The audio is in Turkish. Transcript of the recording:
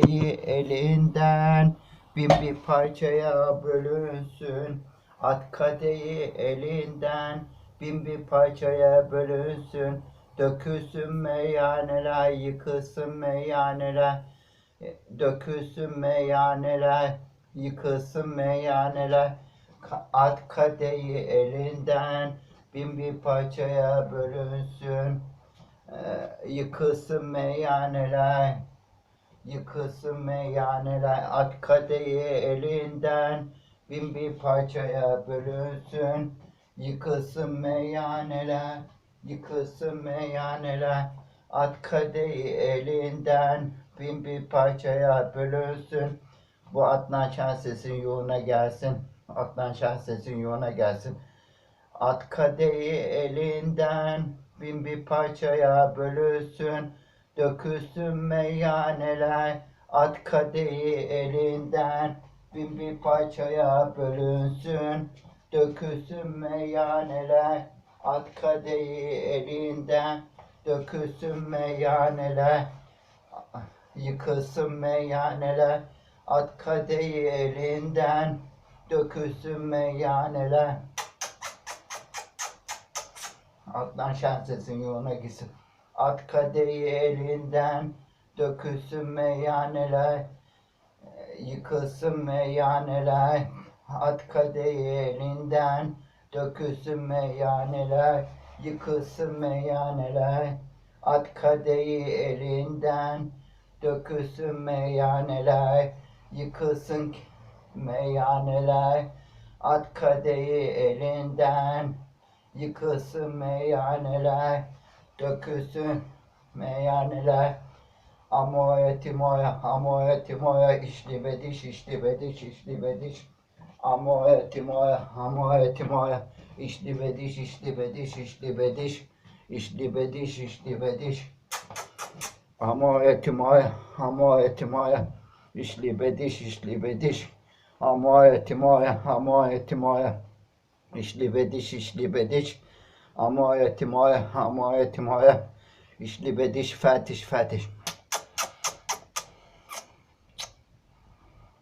kadehi elinden bin bir parçaya bölünsün. At kadehi elinden bin bir parçaya bölünsün. Dökülsün meyhaneler, yıkılsın meyhaneler. Dökülsün meyhaneler, yıkılsın meyhaneler. At kadehi elinden bin bir parçaya bölünsün. Ee, yıkılsın meyhaneler, yıkılsın meyhaneler. At kadehi elinden bin bir parçaya bölünsün. Yıkılsın meyhaneler, yıkılsın meyhaneler. At kadehi elinden bin bir parçaya bölünsün. Bu Adnan Şensesin yoluna gelsin. Adnan Şensesin yoluna gelsin. At kadehi elinden bin bir parçaya bölünsün. Dökülsün meyhaneler. At kadehi elinden bin bir parçaya bölünsün. Dökülsün meyhaneler. At kadehi elinden. Dökülsün meyhaneler. Yıkılsın meyhaneler. At kadehi elinden. Dökülsün meyhaneler. Adnan Şenses'in yoluna gitsin. At kadehi elinden. Dökülsün meyhaneler. Yıkılsın meyhaneler. At kadehi elinden. Dökülsün meyhaneler. Yıkılsın meyhaneler. At kadehi elinden. Dökülsün meyhaneler. Yıkılsın meyhaneler. At kadehi elinden. Yıkılsın meyhaneler. Dökülsün meyhaneler. Amoya timoya, amoya timoya, işli bediş, işli bediş, işli bediş. Amoya timoya, amoya timoya, işli bediş, işli bediş, işli bediş. İşli bediş, işli bediş. Amoya timoya, amoya timoya, işli bediş, işli bediş. Amoya timoya, amoya timoya, işli bediş, işli bediş. Amoya timoya, amoya timoya, işli bediş, fetiş, fetiş.